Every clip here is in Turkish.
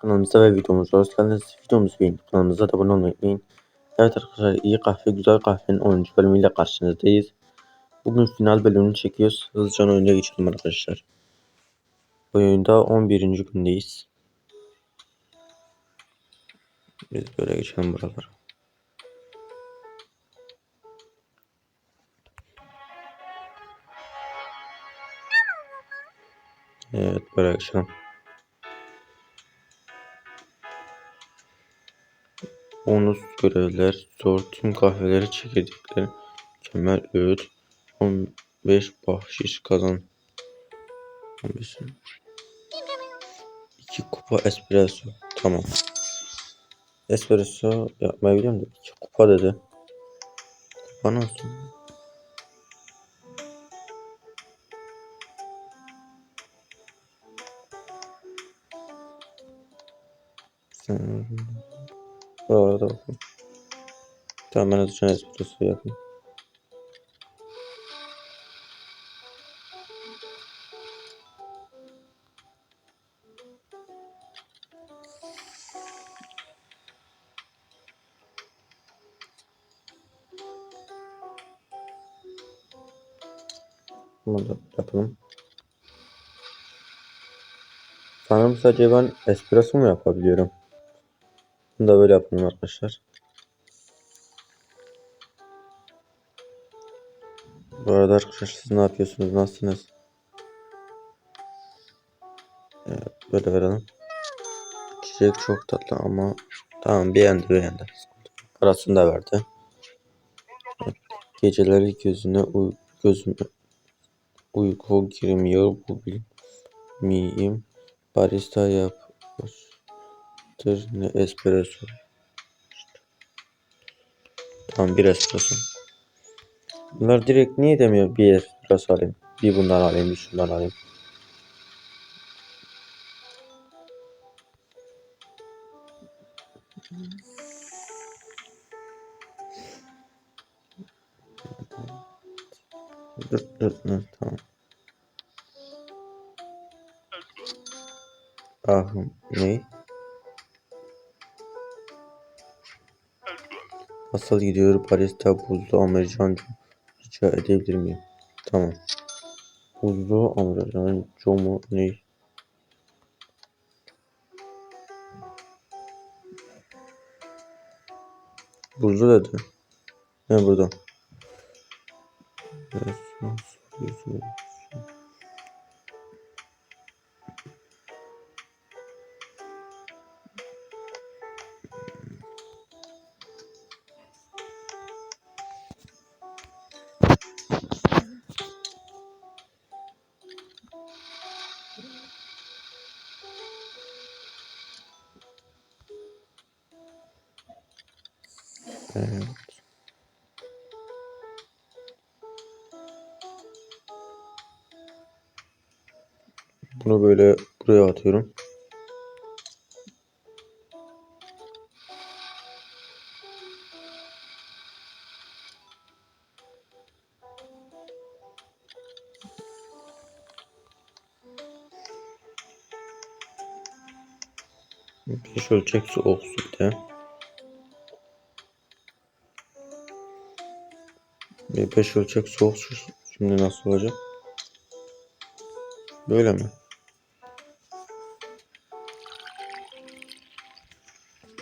Kanalımıza ve videomuza hoş geldiniz. Videomuzu beğenip kanalımıza da abone olmayı unutmayın. Evet arkadaşlar iyi kahve güzel kahvenin 10. bölümüyle karşınızdayız. Bugün final bölümünü çekiyoruz. Hızlıca oyuna geçelim arkadaşlar. Oyunda 11. gündeyiz. Biz böyle geçelim buralara. Evet böyle geçelim. Bonus görevler, zor tüm kahveleri çekirdekleri, mükemmel öğüt, 15 bahşiş kazan. 15. 2 kupa espresso. Tamam. Espresso yapmayı biliyorum da 2 kupa dedi. Kupa nasıl? Sen... Buralara da bakın. Tamam ben hızlıca espresso yapayım. Sanırım sadece ben espresso mu yapabiliyorum? Bunu da böyle yapalım arkadaşlar. Bu arada arkadaşlar siz ne yapıyorsunuz? Nasılsınız? Evet, böyle verelim. Çiçek çok tatlı ama tamam beğendi beğendi. Parasını da verdi. Evet, geceleri gözüne uy gözüme uyku girmiyor bu bilmeyeyim. Barista yapmıştır ne espresso. Tamam bir espresso. Bunlar direkt niye demiyor bir espresso alayım. Bir bundan alayım bir şundan alayım. Dur dur dur tamam. Ahım ne? Nasıl gidiyor Paris'te buzlu Amerikanca rica edebilir miyim? Tamam. Buzlu Amerikanca mu ne? Buzlu dedi. Ne burada? Evet, soruyorsun. Evet. Bunu böyle buraya atıyorum. Beş ölçek su okside. Bir beş ölçek soğuk su şimdi nasıl olacak? Böyle mi?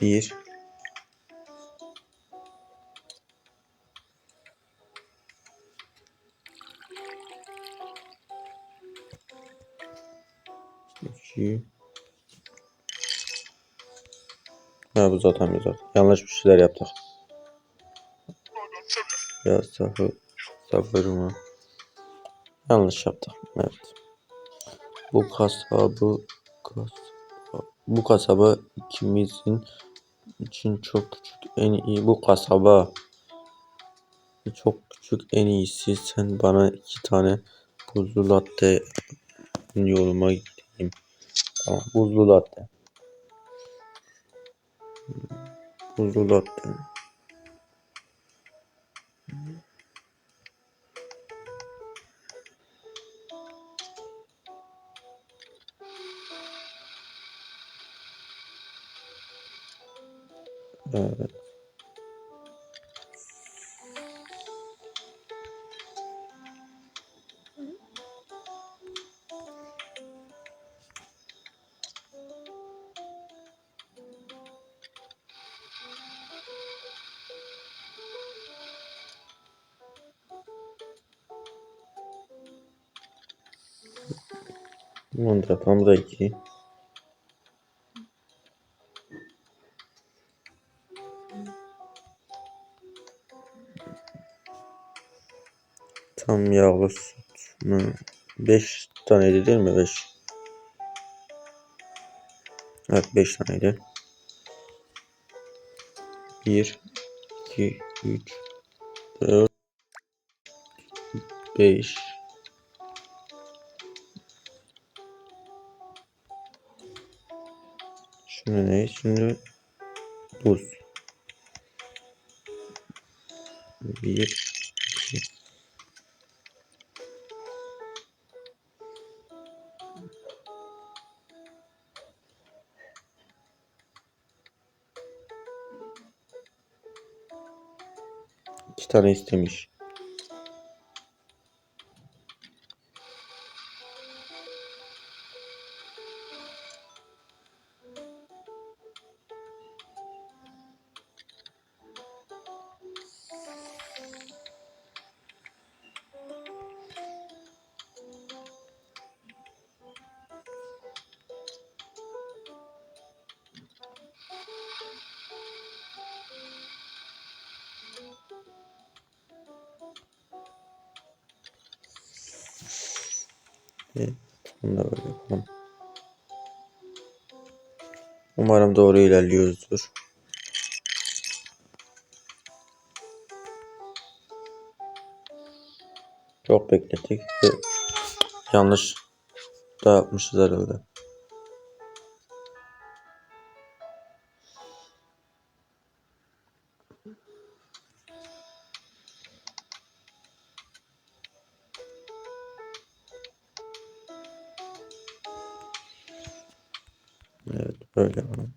Bir. İki. Ha bu zaten güzel. Yanlış bir şeyler yaptık. Ya sabır. Sabır mı? Yanlış yaptık. Evet. Bu kasabı kas, bu kasaba ikimizin için çok küçük en iyi bu kasaba çok küçük en iyisi sen bana iki tane buzlu latte yoluma gideyim. Tamam buzlu latte. Buzlu latte. Mm-hmm. Uh, Yapalım. Bu da 2. Tam yağlı süt mü? 5 taneydi değil mi? 5. Evet 5 taneydi. 1 2 3 4 5 Şimdi ne? Şimdi buz. 1 2 İki tane istemiş. Evet, bunu da böyle yapalım. Umarım doğru ilerliyoruzdur. Çok beklettik ve yanlış da yapmışız herhalde. Böyle.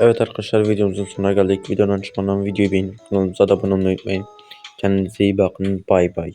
Evet arkadaşlar videomuzun sonuna geldik. Videonun çıkmadan videoyu beğenip kanalımıza da abone olmayı unutmayın. Kendinize iyi bakın. Bay bay.